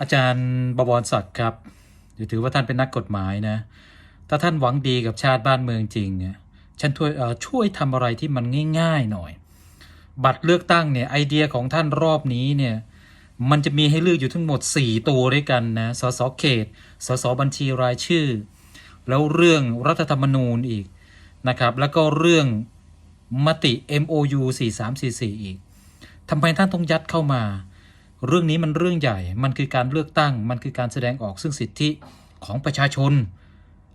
อาจารย์บวรศักดิ์ครับถือถือว่าท่านเป็นนักกฎหมายนะ ถ้าท่านหวังดีกับชาติบ้านเมืองจริงเนี่ยฉันช่วยช่วยทำอะไรที่มันง่าย ๆหน่อย บัตรเลือกตั้งเนี่ยไอเดียของท่านรอบนี้เนี่ยมันจะมีให้เลือกอยู่ทั้งหมด 4 ตัวด้วยกันนะ สสเขต สสบัญชีรายชื่อ แล้วเรื่องรัฐธรรมนูญอีกนะครับ แล้วก็เรื่องมติ MOU 4344 อีกทำไมท่านต้องยัดเข้ามา เรื่องนี้มันเรื่องใหญ่ มันคือการเลือกตั้ง มันคือการแสดงออกซึ่งสิทธิของประชาชน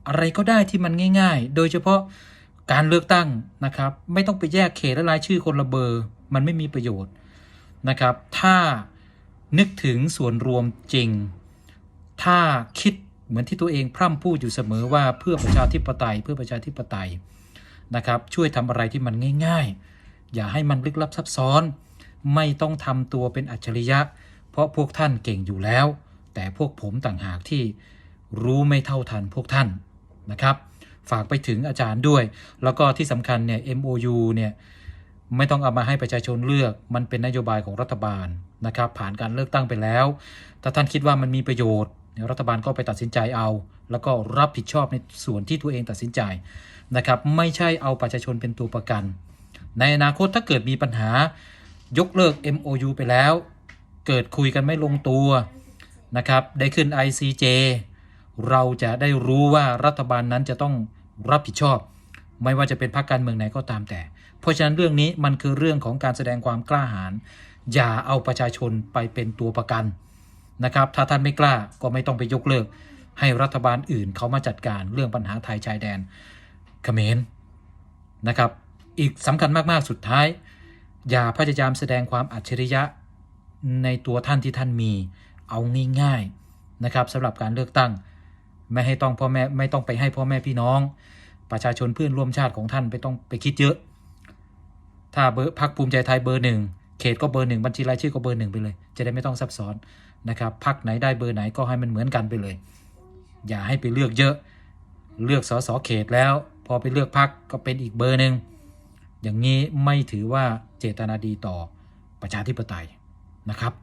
อะไรก็ได้ที่มันง่าย ๆ โดยเฉพาะการเลือกตั้งนะครับ ไม่ต้องไปแยกเขตและรายชื่อคนละเบอร์ มันไม่มีประโยชน์นะครับ ถ้านึกถึงส่วนรวมจริง ถ้าคิดเหมือนที่ตัวเองพร่ำพูดอยู่เสมอว่าเพื่อประชาธิปไตย เพื่อประชาธิปไตยนะครับ ช่วยทำอะไรที่มันง่าย ๆ อย่าให้มันลึกลับซับซ้อน ไม่ต้องทำตัวเป็นอัจฉริยะ เพราะพวกท่านเก่งอยู่แล้ว แต่พวกผมต่างหากที่รู้ไม่เท่าทันพวกท่านนะครับ ฝากไปถึงอาจารย์ด้วย แล้วก็ที่สำคัญเนี่ย MOU เนี่ยไม่ต้องเอามาให้ประชาชนเลือก มันเป็นนโยบายของรัฐบาลนะครับ ผ่านการเลือกตั้งไปแล้ว ถ้าท่านคิดว่ามันมีประโยชน์ รัฐบาลก็ไปตัดสินใจเอา แล้วก็รับผิดชอบในส่วนที่ตัวเองตัดสินใจนะครับ ไม่ใช่เอาประชาชนเป็นตัวประกัน ในอนาคตถ้าเกิดมีปัญหา ยกเลิก MOU ไปแล้ว เกิดคุยกันไม่ลงตัวนะครับ ได้ขึ้น ICJ เราจะได้รู้ว่ารัฐบาลนั้นจะต้องรับผิดชอบ ไม่ว่าจะเป็นพรรคการเมืองไหนก็ตามแต่ เพราะฉะนั้นเรื่องนี้มันคือเรื่องของการแสดงความกล้าหาญอย่าเอาประชาชนไปเป็นตัวประกันนะครับ ถ้าท่านไม่กล้าก็ไม่ต้องไปยกเลิก ให้รัฐบาลอื่นเขามาจัดการเรื่องปัญหาไทยชายแดนเขมรนะครับ อีกสำคัญมากๆสุดท้าย อย่าพยายามแสดงความอัจฉริยะในตัวท่านที่ท่านมีเอาง่ายๆนะครับสำหรับการเลือกตั้ง ไม่ให้ต้องพ่อแม่ไม่ต้องไปให้พ่อแม่พี่น้อง ประชาชนเพื่อนร่วมชาติของท่านไปต้องไปคิดเยอะ ถ้าเบอร์พักภูมิใจไทยเบอร์หนึ่งเขตก็เบอร์หนึ่งบัญชีรายชื่อก็เบอร์หนึ่งไปเลย จะได้ไม่ต้องซับซ้อนนะครับพักไหนได้เบอร์ไหนก็ให้มันเหมือนกันไปเลย อย่าให้ไปเลือกเยอะ เลือกสสเขตแล้ว พอไปเลือกพักก็เป็นอีกเบอร์หนึ่ง อย่างนี้ไม่ถือว่าเจตนาดีต่อประชาธิปไตยนะครับ